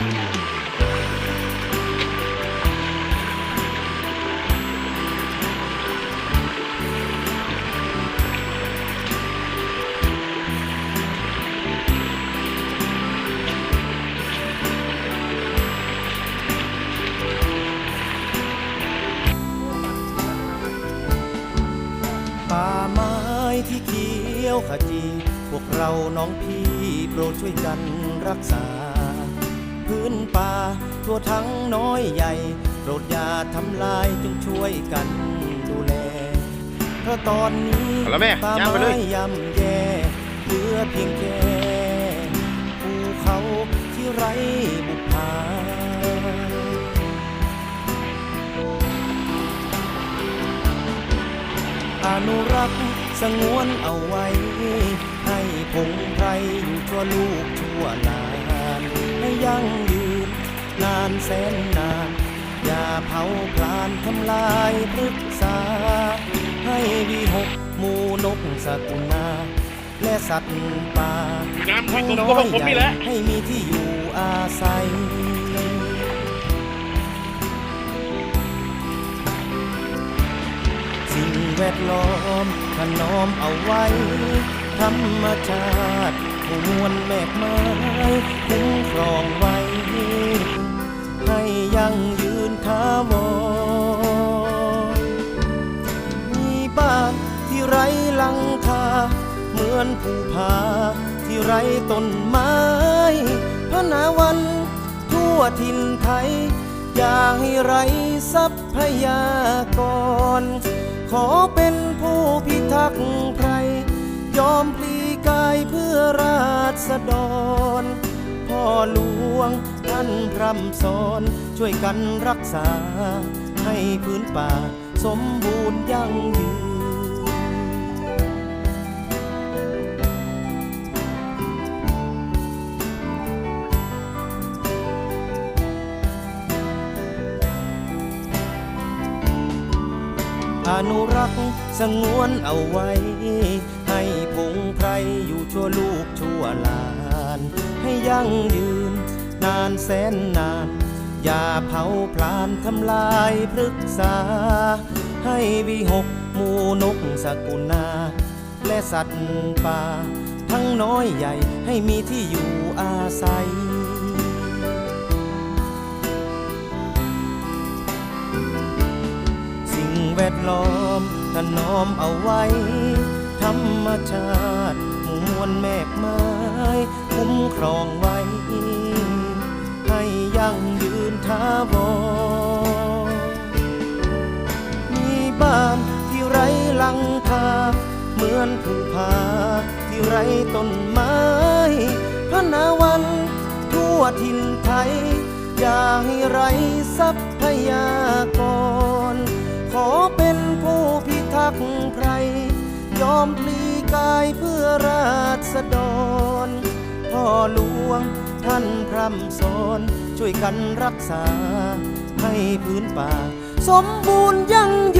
ป่าไม้ที่เขียวขจี พวกเราน้องพี่โปรดช่วยกันรักษา พื้นป่าทั่วทั้งน้อยใหญ่ โปรดอย่าทำลายจงช่วยกันดูแล เพราะตอนนี้เอาละแม่ป่าย่างไปเลยไม้ย่ำแย่เหลือเพียงแค่ภูเขาที่ไร้บุพาอนุรักษ์สงวนเอาไว้ ให้พงไพรอยู่ชั่วลูกชั่วหลาน ให้ยั่งยืน นานแสนนาน อย่าเผาพลานทำลายพฤกษา ให้วีหกหมูนกสกุณาและสัตว์ป่าน้ำให้ผมก็ของผมนี่แหละให้มีที่อยู่อาศัยสิ่งแวดล้อมถนอมเอาไว้ ธรรมชาติ ผู้มวลแมกไม้คุ้มครองไว้ ให้ยั่งยืนทาวรมีบ้านที่ไร้หลังคาเหมือนภูผาที่ไร้ต้นไม้พระนาวันทั่วถิ่นไทย อย่าให้ไร้ทรัพยากร ขอเป็นผู้พิทักษ์ไพรยอมพลีกายเพื่อร ษฎรพ่อหลวงท่านพร่ำสอนช่วยกันรักษา ให้พื้นป่าสมบูรณ์ยั่งยืนอนุรักษ์สงวนเอาไว้ ให้พงไพรอยู่ชั่วลูกชั่วหลาน ให้ยั่งยืน นานแสนนาน อย่าเผาพลานทำลายพฤกษา ให้วิหกมูนกสกุณา และสัตว์ป่า ทั้งน้อยใหญ่ให้มีที่อยู่อาศัยสิ่งแวดล้อมถนอมเอาไว้ รรมชาติมวลแมกไม้คุ้มครองไว้ ให้ยั่งยืนทาวรมีบ้านที่ไร้หลังคาเหมือนภูผาที่ไร้ต้นไม้พระนาวันทั่วถิ่นไทย อย่าให้ไร้ทรัพยากร ขอเป็นผู้พิทักษ์ มพลีกายเพื่อราษฎร พ่อหลวงท่านพร่ำสอนช่วยกันรักษาให้พื้นป่า สมบูรณ์ยั่งยืน